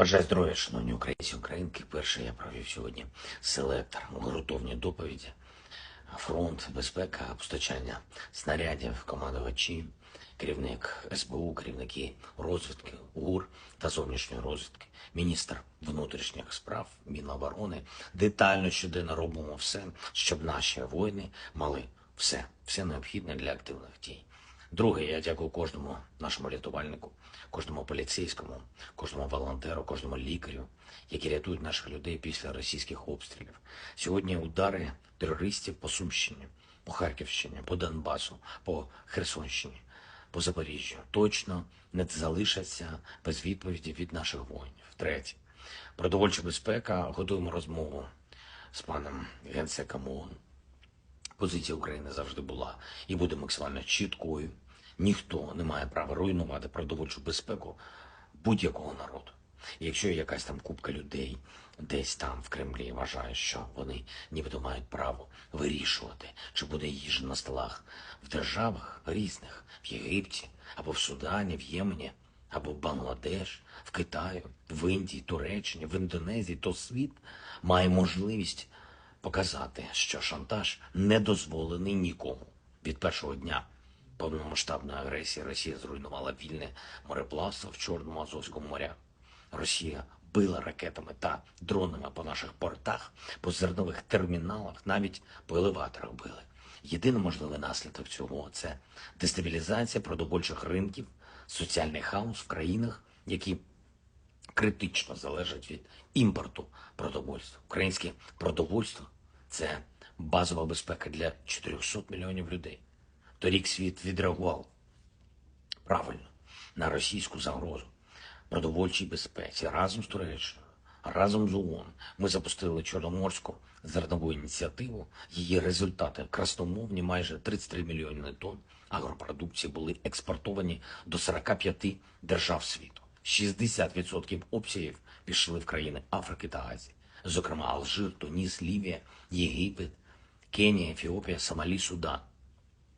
Бажаю здоров'я, шановні українці, українки. Перше я провів сьогодні селектор, грунтовні доповіді, фронт, безпека, постачання снарядів, командувачі, керівник СБУ, керівники розвідки, ГУР та зовнішньої розвідки, міністр внутрішніх справ, Міноборони. Детально щоденно робимо все, щоб наші воїни мали все, все необхідне для активних дій. Друге, я дякую кожному нашому рятувальнику, кожному поліцейському, кожному волонтеру, кожному лікарю, які рятують наших людей після російських обстрілів. Сьогодні удари терористів по Сумщині, по Харківщині, по Донбасу, по Херсонщині, по Запоріжжю точно не залишаться без відповіді від наших воїнів. Третє, продовольча безпека. Готуємо розмову з паном генсеком ООН. Позиція України завжди була і буде максимально чіткою. Ніхто не має права руйнувати продовольчу безпеку будь-якого народу. І якщо якась там купка людей десь там в Кремлі вважає, що вони нібито мають право вирішувати, чи буде їжа на столах в державах різних, в Єгипті, або в Судані, в Ємені, або в Бангладеш, в Китаї, в Індії, Туреччині, в Індонезії, то світ має можливість показати, що шантаж не дозволений нікому. Від першого дня повномасштабної агресії Росія зруйнувала вільне мореплавство в Чорному Азовському морях. Росія била ракетами та дронами по наших портах, по зернових терміналах, навіть по елеваторах били. Єдиний можливий наслідок цього це дестабілізація продовольчих ринків, соціальний хаос в країнах, які критично залежать від імпорту продовольства. Українське продовольство це базова безпека для 400 мільйонів людей. Торік світ відреагував правильно на російську загрозу продовольчій безпеці разом з Туреччиною, разом з ООН. Ми запустили Чорноморську зернову ініціативу. Її результати красномовні майже 33 мільйони тонн агропродукції були експортовані до 45 держав світу. 60% обсягів пішли в країни Африки та Азії, зокрема Алжир, Туніс, Лівія, Єгипет, Кенія, Ефіопія, Сомалі, Судан.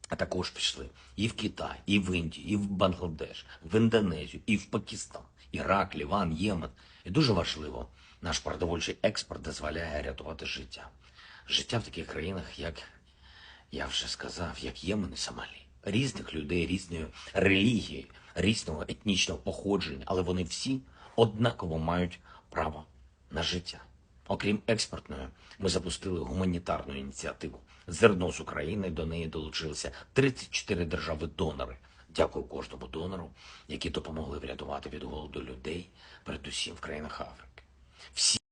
А також пішли і в Китай, і в Індію, і в Бангладеш, в Індонезію, і в Пакистан, Ірак, Ліван, Ємен. І дуже важливо, наш продовольчий експорт дозволяє рятувати життя. Життя в таких країнах, як я вже сказав, як Ємен і Сомалі. Різних людей, різної релігії, різного етнічного походження, але вони всі однаково мають право на життя. Окрім експортної, ми запустили гуманітарну ініціативу. Зерно з України до неї долучилися 34 держави-донори. Дякую кожному донору, які допомогли врятувати від голоду людей, передусім в країнах Африки. Всі